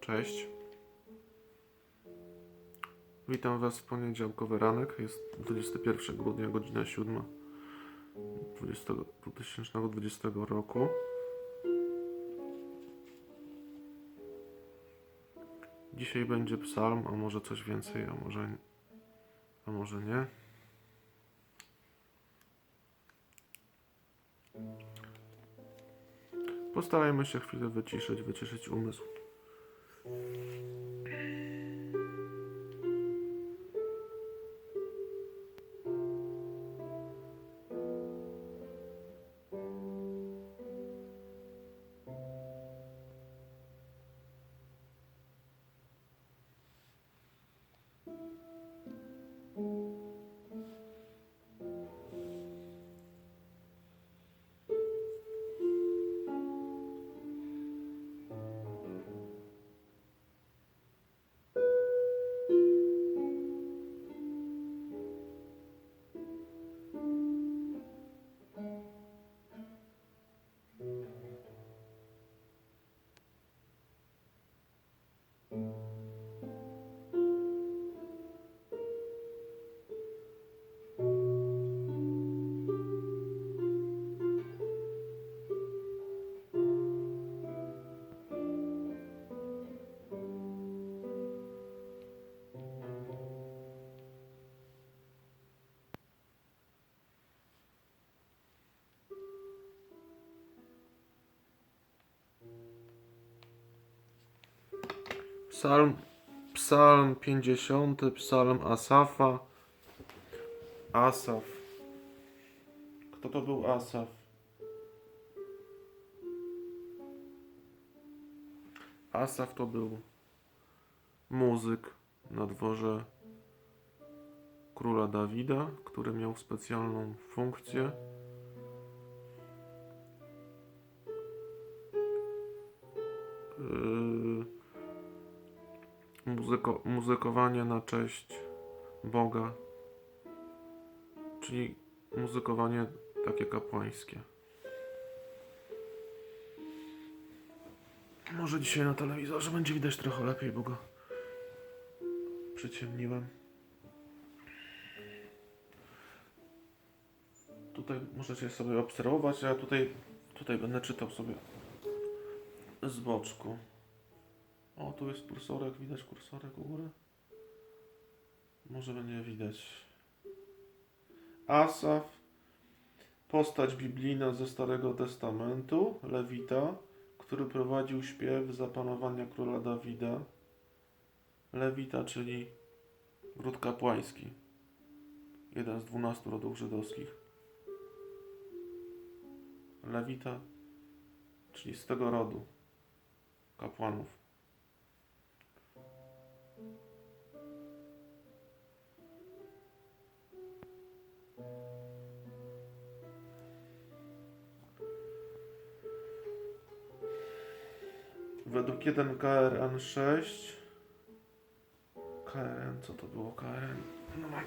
Cześć. Witam Was w poniedziałkowy ranek. Jest 21 grudnia, godzina 7 20, 2020 roku. Dzisiaj będzie psalm, a może coś więcej, a może, a może nie. Postarajmy się chwilę wyciszyć, wyciszyć umysł. Cool. Psalm, psalm 50, psalm Asafa. Asaf. Kto to był Asaf? Asaf to był muzyk na dworze króla Dawida, który miał specjalną funkcję. Muzyko, muzykowanie na cześć Boga, czyli muzykowanie takie kapłańskie. Może dzisiaj na telewizorze będzie widać trochę lepiej, bo go przyciemniłem. Tutaj możecie sobie obserwować, a ja tutaj, tutaj będę czytał sobie z boczku. O, tu jest kursorek, widać kursorek u góry? Może będzie widać. Asaf, postać biblijna ze Starego Testamentu, Lewita, który prowadził śpiew za panowania króla Dawida. Lewita, czyli ród kapłański. Jeden z dwunastu rodów żydowskich. Lewita, czyli z tego rodu kapłanów. Według 1 KRN 6 KRN, co to było KRN? No mam.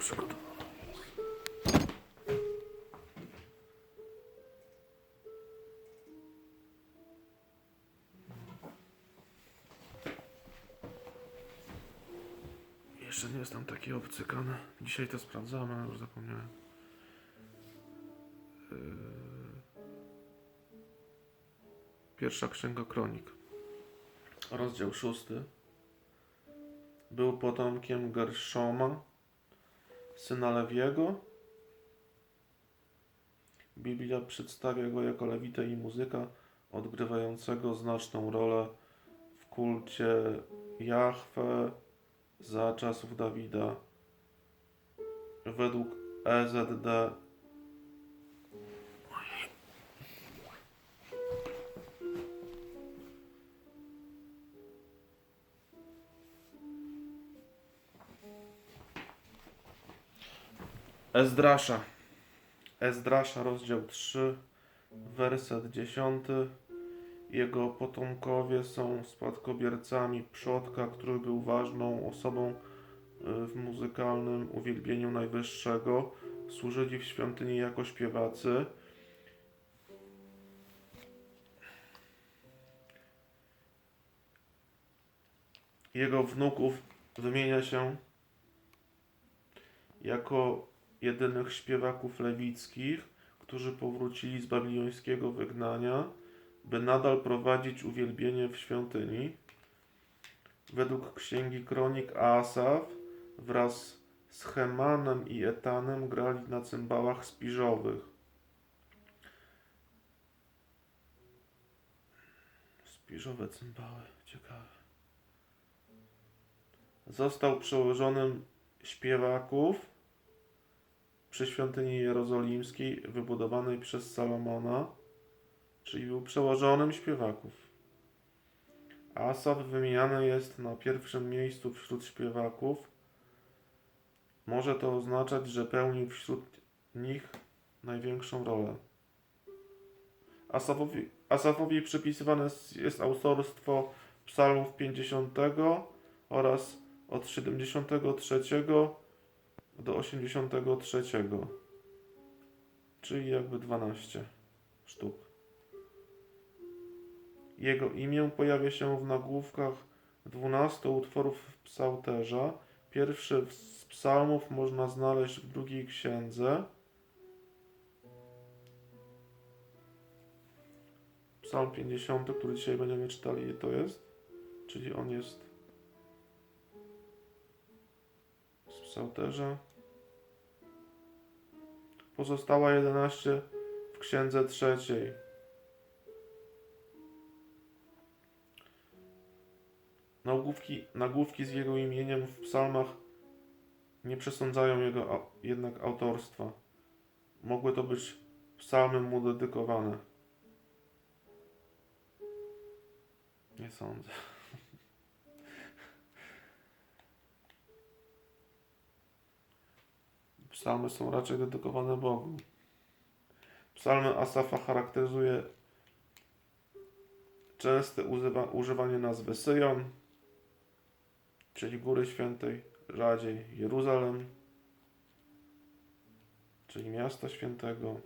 Jeszcze nie jestem taki obcykany. Dzisiaj to sprawdzamy, ale już zapomniałem. Yy. Pierwsza księga kronik. Rozdział szósty. Był potomkiem Gerszoma, syna Lewiego. Biblia przedstawia go jako lewitę i muzyka odgrywającego znaczną rolę w kulcie Jahwe za czasów Dawida. Według EZD Ezdrasza. Ezdrasza, rozdział 3, werset 10. Jego potomkowie są spadkobiercami przodka, który był ważną osobą y, w muzykalnym uwielbieniu Najwyższego. Służyli w świątyni jako śpiewacy. jego wnuków wymienia się jako jedynych śpiewaków lewickich, którzy powrócili z babilońskiego wygnania, by nadal prowadzić uwielbienie w świątyni. Według księgi kronik Asaf wraz z Hemanem i Etanem grali na cymbałach spiżowych. Spiżowe cymbały, ciekawe. Został przełożonym śpiewaków przy świątyni jerozolimskiej wybudowanej przez Salomona, czyli był przełożonym śpiewaków. Asaf wymieniany jest na pierwszym miejscu wśród śpiewaków. Może to oznaczać, że pełnił wśród nich największą rolę. Asafowi, Asafowi przypisywane jest- autorstwo psalmów 50 oraz od 73 do 83, czyli jakby 12 sztuk. Jego imię pojawia się w nagłówkach 12 utworów psalterza. Pierwszy z psalmów można znaleźć w drugiej księdze. Psalm 50, który dzisiaj będziemy czytali, to jest, czyli on jest z psalterza. Pozostała 11 w księdze trzeciej. Nagłówki, nagłówki z jego imieniem w psalmach nie przesądzają jego jednak autorstwa. Mogły to być psalmy mu dedykowane. Nie sądzę. Psalmy są raczej dedykowane Bogu. Psalmy Asafa charakteryzuje częste używa, używanie nazwy Syjon, czyli Góry Świętej, rzadziej Jeruzalem, czyli Miasta Świętego.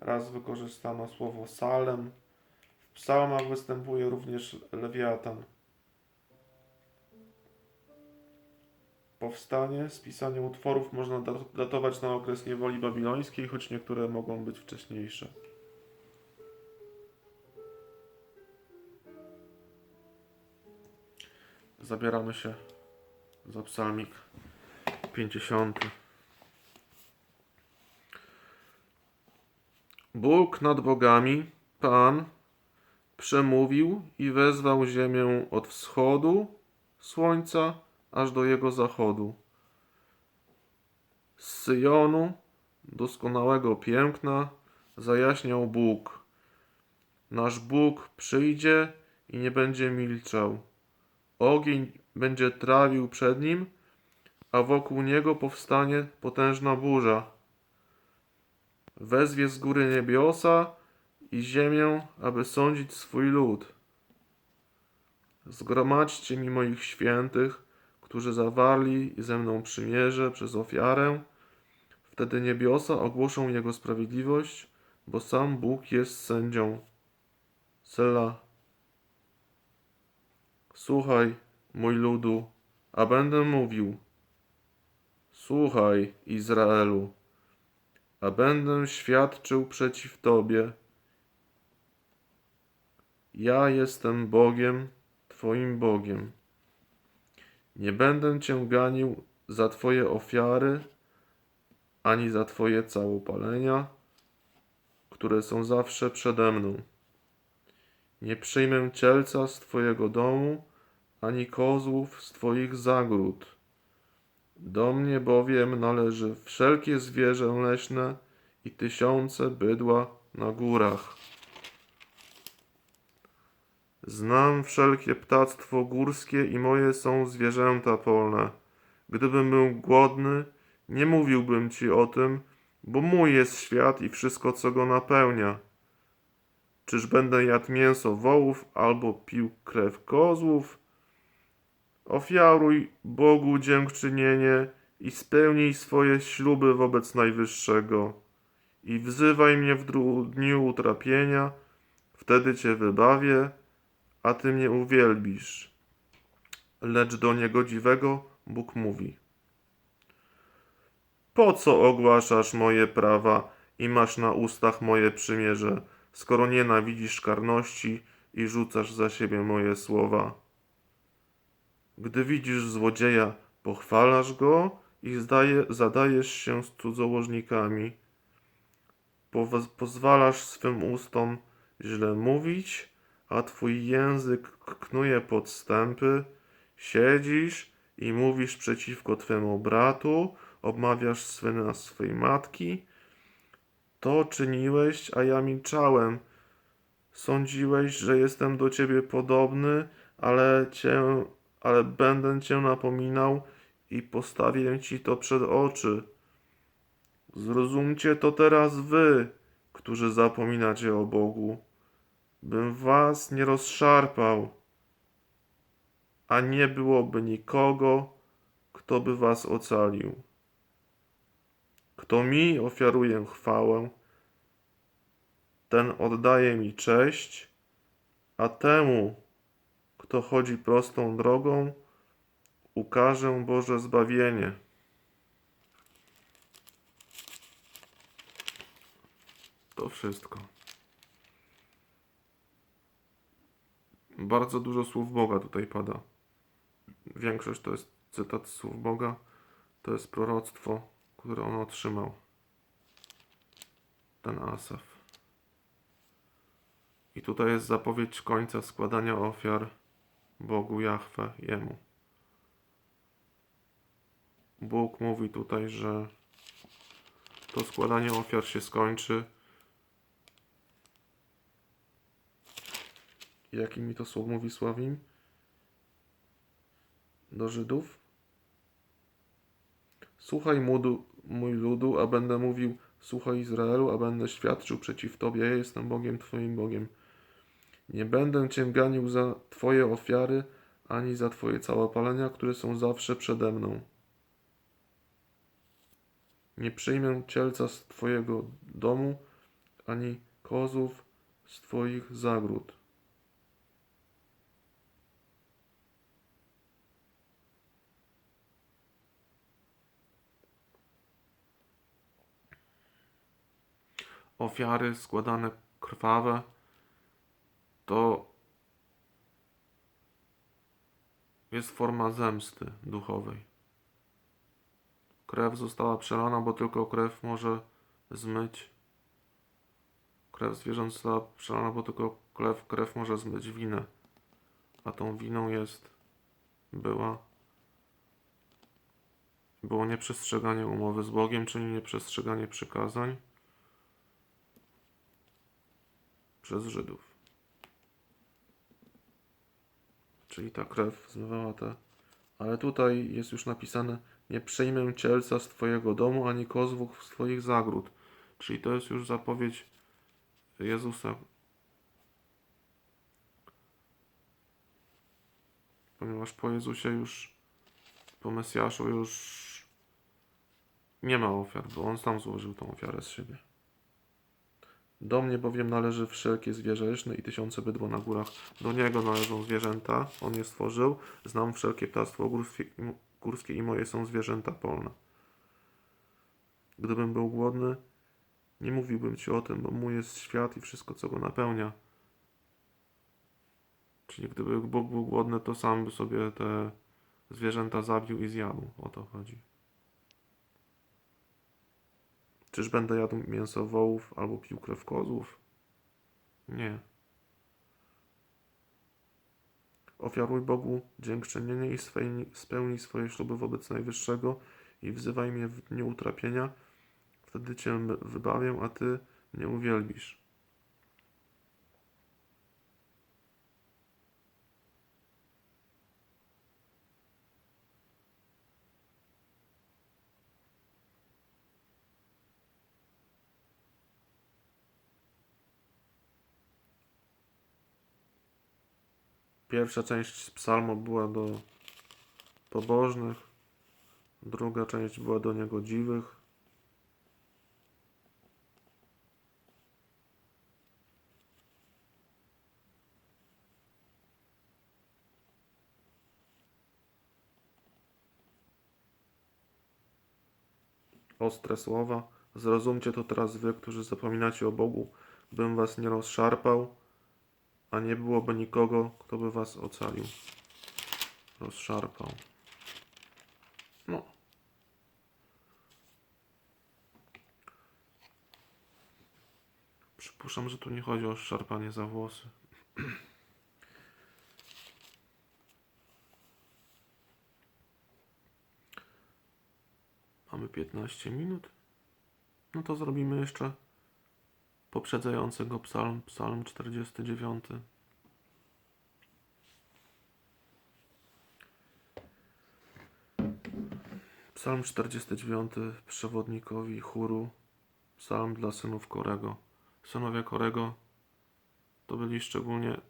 Raz wykorzystano słowo Salem. W psalmach występuje również Lewiatan. Powstanie, spisanie utworów można dat- datować na okres niewoli babilońskiej, choć niektóre mogą być wcześniejsze. Zabieramy się za psalmik 50. Bóg nad bogami, Pan, przemówił i wezwał ziemię od wschodu słońca aż do jego zachodu. Z Syjonu, doskonałego piękna, zajaśniał Bóg. Nasz Bóg przyjdzie i nie będzie milczał. Ogień będzie trawił przed nim, a wokół niego powstanie potężna burza. Wezwie z góry niebiosa i ziemię, aby sądzić swój lud. Zgromadźcie mi moich świętych, którzy zawarli ze mną przymierze przez ofiarę. Wtedy niebiosa ogłoszą Jego sprawiedliwość, bo sam Bóg jest sędzią. Sela. Słuchaj, mój ludu, a będę mówił. Słuchaj, Izraelu, a będę świadczył przeciw Tobie. Ja jestem Bogiem, Twoim Bogiem. Nie będę Cię ganił za Twoje ofiary, ani za Twoje całopalenia, które są zawsze przede mną. Nie przyjmę cielca z Twojego domu, ani kozłów z Twoich zagród. Do mnie bowiem należy wszelkie zwierzę leśne i tysiące bydła na górach. Znam wszelkie ptactwo górskie i moje są zwierzęta polne. Gdybym był głodny, nie mówiłbym ci o tym, bo mój jest świat i wszystko, co go napełnia. Czyż będę jadł mięso wołów albo pił krew kozłów? Ofiaruj Bogu dziękczynienie i spełnij swoje śluby wobec Najwyższego. I wzywaj mnie w dniu utrapienia, wtedy cię wybawię, a ty mnie uwielbisz. lecz do niegodziwego Bóg mówi: Po co ogłaszasz moje prawa i masz na ustach moje przymierze, skoro nienawidzisz karności i rzucasz za siebie moje słowa? Gdy widzisz złodzieja, pochwalasz go i zdaje, zadajesz się z cudzołożnikami. Pozwalasz swym ustom źle mówić, a twój język knuje podstępy. Siedzisz i mówisz przeciwko twemu bratu, obmawiasz syna swej matki. To czyniłeś, a ja milczałem. Sądziłeś, że jestem do ciebie podobny, ale cię, ale będę cię napominał i postawię ci to przed oczy. Zrozumcie to teraz wy, którzy zapominacie o Bogu, bym was nie rozszarpał, a nie byłoby nikogo, kto by was ocalił. Kto mi ofiaruje chwałę, ten oddaje mi cześć, a temu, kto chodzi prostą drogą, ukażę Boże zbawienie. To wszystko. Bardzo dużo słów Boga tutaj pada. Większość to jest cytat słów Boga. To jest proroctwo, które on otrzymał. Ten Asaf. I tutaj jest zapowiedź końca składania ofiar Bogu Jahwe, Jemu. Bóg mówi tutaj, że to składanie ofiar się skończy. Jaki mi to słowo mówi Sławim? Do Żydów? Słuchaj mój ludu, a będę mówił, słuchaj Izraelu, a będę świadczył przeciw Tobie, ja jestem Bogiem Twoim Bogiem. Nie będę Cię ganił za Twoje ofiary, ani za Twoje całopalenia, które są zawsze przede mną. Nie przyjmę cielca z Twojego domu, ani kozów z Twoich zagród. Ofiary składane krwawe to jest forma zemsty duchowej. Krew została przelana, bo tylko krew może zmyć. Krew zwierząt została przelana, bo tylko krew, krew może zmyć winę. A tą winą jest, była, było nieprzestrzeganie umowy z Bogiem, czyli nieprzestrzeganie przykazań przez Żydów. Czyli ta krew zmywała te. Ale tutaj jest już napisane: Nie przejmę cielca z Twojego domu, ani kozłów z Twoich zagród. Czyli to jest już zapowiedź Jezusa. Ponieważ po Jezusie już, po Mesjaszu już nie ma ofiar, bo On sam złożył tą ofiarę z siebie. Do mnie bowiem należy wszelkie zwierzę leśne i tysiące bydło na górach. Do niego należą zwierzęta, on je stworzył. Znam wszelkie ptactwo górskie, górskie i moje są zwierzęta polne. Gdybym był głodny, nie mówiłbym ci o tym, bo mój jest świat i wszystko, co go napełnia. Czyli gdyby Bóg był głodny, to sam by sobie te zwierzęta zabił i zjadł. O to chodzi. Czyż będę jadł mięso wołów albo pił krew kozłów? Nie. Ofiaruj Bogu dziękczynienie i swej, spełnij swoje śluby wobec Najwyższego i wzywaj mnie w dniu utrapienia. Wtedy Cię wybawię, a Ty mnie uwielbisz. Pierwsza część psalmu była do pobożnych, druga część była do niegodziwych. ostre słowa. Zrozumcie to teraz wy, którzy zapominacie o Bogu, bym was nie rozszarpał a nie byłoby nikogo, kto by was ocalił. Rozszarpał. No. Przypuszczam, że tu nie chodzi o szarpanie za włosy. Mamy 15 minut. No to zrobimy jeszcze poprzedzającego psalm, psalm 49. Psalm 49 przewodnikowi chóru, psalm dla synów Korego. Synowie Korego to byli szczególnie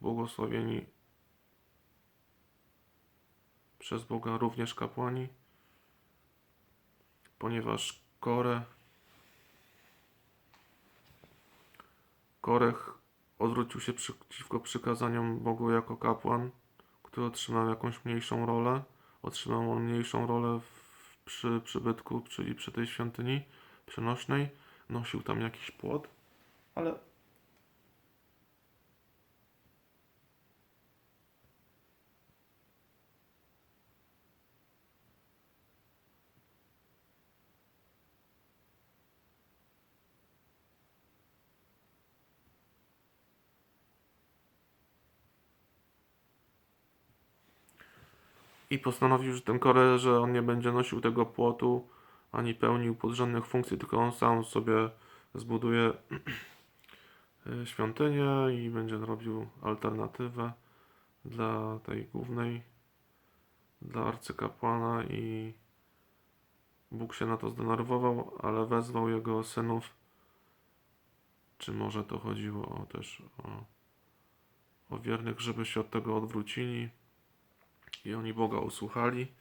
błogosławieni przez Boga również kapłani, ponieważ Kore Korech odwrócił się przeciwko przykazaniom Bogu jako kapłan, który otrzymał jakąś mniejszą rolę. Otrzymał on mniejszą rolę w, przy przybytku, czyli przy tej świątyni przenośnej. Nosił tam jakiś płot, ale I postanowił, że ten Kore, że on nie będzie nosił tego płotu, ani pełnił podrzędnych funkcji, tylko on sam sobie zbuduje y, świątynię i będzie robił alternatywę dla tej głównej, dla arcykapłana i Bóg się na to zdenerwował, ale wezwał jego synów, czy może to chodziło o też o, o wiernych, żeby się od tego odwrócili. I oni Boga usłuchali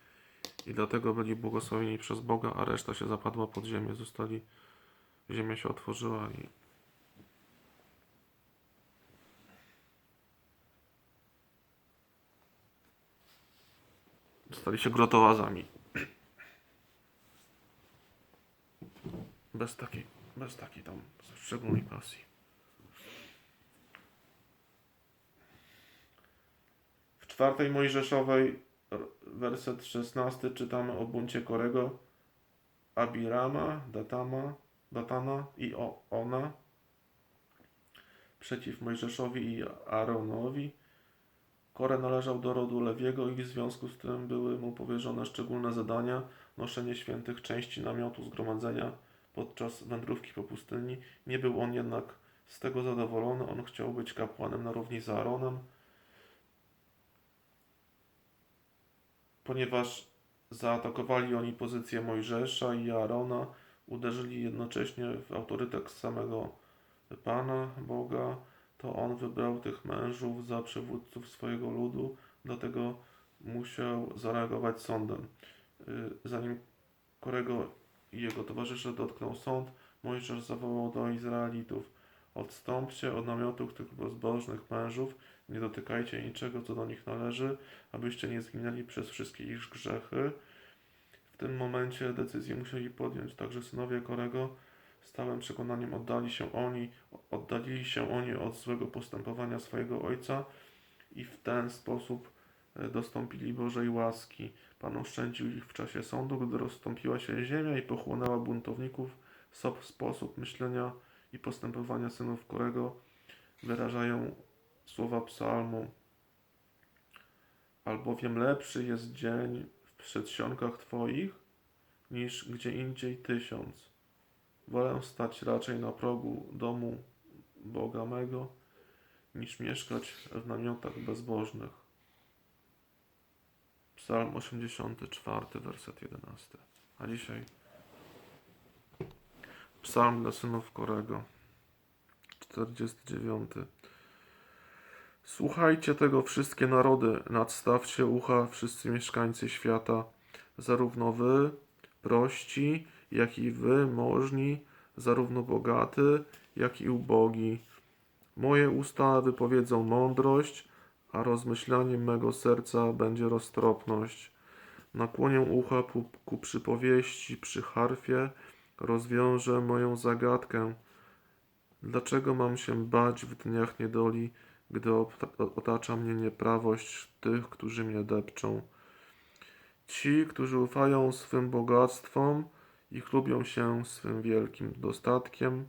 i dlatego byli błogosławieni przez Boga, a reszta się zapadła pod ziemię. Zostali, ziemia się otworzyła i stali się grotowazami. Bez takiej, bez takiej tam szczególnej pasji. Czwartej Mojżeszowej, werset 16, czytamy o buncie Korego, Abirama, Datama, Datana i o, Ona przeciw Mojżeszowi i Aaronowi. Kore należał do rodu Lewiego i w związku z tym były mu powierzone szczególne zadania, noszenie świętych części namiotu zgromadzenia podczas wędrówki po pustyni. Nie był on jednak z tego zadowolony, on chciał być kapłanem na równi z Aaronem, ponieważ zaatakowali oni pozycję Mojżesza i Aarona, uderzyli jednocześnie w autorytet samego Pana, Boga, to on wybrał tych mężów za przywódców swojego ludu, dlatego musiał zareagować sądem. Y, Zanim Korego i jego towarzysze dotknął sąd, Mojżesz zawołał do Izraelitów: Odstąpcie od namiotów tych bezbożnych mężów, nie dotykajcie niczego, co do nich należy, abyście nie zginęli przez wszystkie ich grzechy. W tym momencie decyzję musieli podjąć także synowie Korego. Stałym przekonaniem oddali się oni, oddalili się oni od złego postępowania swojego ojca i w ten sposób e, dostąpili Bożej łaski. Pan oszczędził ich w czasie sądu, gdy rozstąpiła się ziemia i pochłonęła buntowników. Sob sposób myślenia i postępowania synów Korego wyrażają słowa psalmu. Albowiem lepszy jest dzień w przedsionkach Twoich, niż gdzie indziej tysiąc. Wolę stać raczej na progu domu Boga mego, niż mieszkać w namiotach bezbożnych. Psalm 84, werset 11. A dzisiaj Psalm dla synów Korego, 49. Słuchajcie tego wszystkie narody, nadstawcie ucha wszyscy mieszkańcy świata, zarówno wy, prości, jak i wy, możni, zarówno bogaty, jak i ubogi. Moje usta wypowiedzą mądrość, a rozmyślaniem mego serca będzie roztropność. Nakłonię ucha ku, ku przypowieści przy harfie, rozwiążę moją zagadkę. Dlaczego mam się bać w dniach niedoli, gdy ota- otacza mnie nieprawość tych, którzy mnie depczą? Ci, którzy ufają swym bogactwom i chlubią się swym wielkim dostatkiem,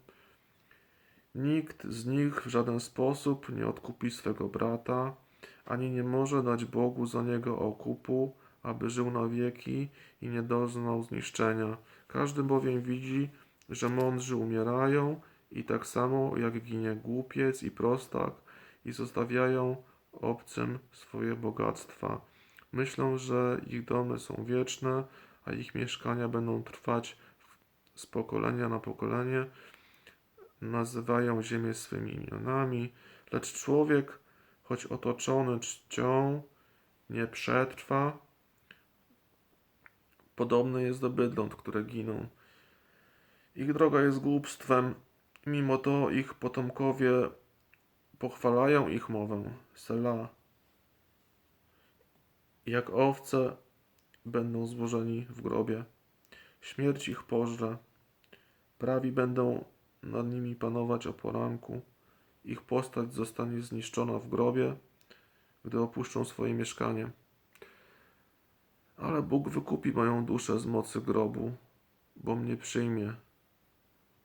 nikt z nich w żaden sposób nie odkupi swego brata, ani nie może dać Bogu za niego okupu, aby żył na wieki i nie doznał zniszczenia. Każdy bowiem widzi, że mądrzy umierają i tak samo jak ginie głupiec i prostak i zostawiają obcym swoje bogactwa. Myślą, że ich domy są wieczne, a ich mieszkania będą trwać z pokolenia na pokolenie. Nazywają ziemię swymi imionami, lecz człowiek, choć otoczony czcią, nie przetrwa. Podobny jest do bydląt, które giną. Ich droga jest głupstwem, mimo to ich potomkowie pochwalają ich mowę. Selah. Jak owce będą złożeni w grobie. Śmierć ich pożre. Prawi będą nad nimi panować o poranku. Ich postać zostanie zniszczona w grobie, gdy opuszczą swoje mieszkanie. Ale Bóg wykupi moją duszę z mocy grobu, bo mnie przyjmie.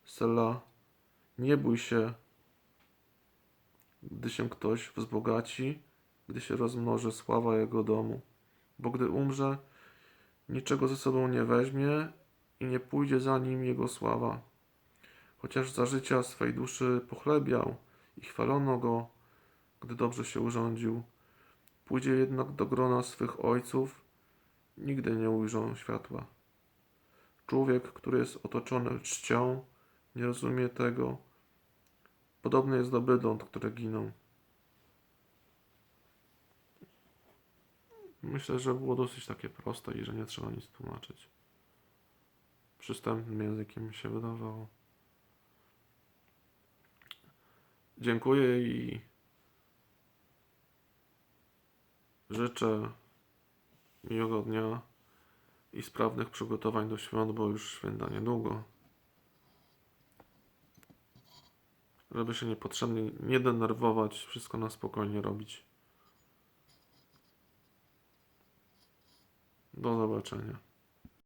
Sela, nie bój się, gdy się ktoś wzbogaci, gdy się rozmnoży sława jego domu, bo gdy umrze, niczego ze sobą nie weźmie i nie pójdzie za nim jego sława. Chociaż za życia swej duszy pochlebiał i chwalono go, gdy dobrze się urządził, pójdzie jednak do grona swych ojców, nigdy nie ujrzą światła. Człowiek, który jest otoczony czcią, nie rozumie tego. Podobny jest do bydląt, które giną. Myślę, że było dosyć takie proste i że nie trzeba nic tłumaczyć. Przystępnym językiem mi się wydawało. Dziękuję i życzę miłego dnia i sprawnych przygotowań do świąt, bo już święta niedługo. Żeby się niepotrzebnie nie denerwować, wszystko na spokojnie robić. Do zobaczenia.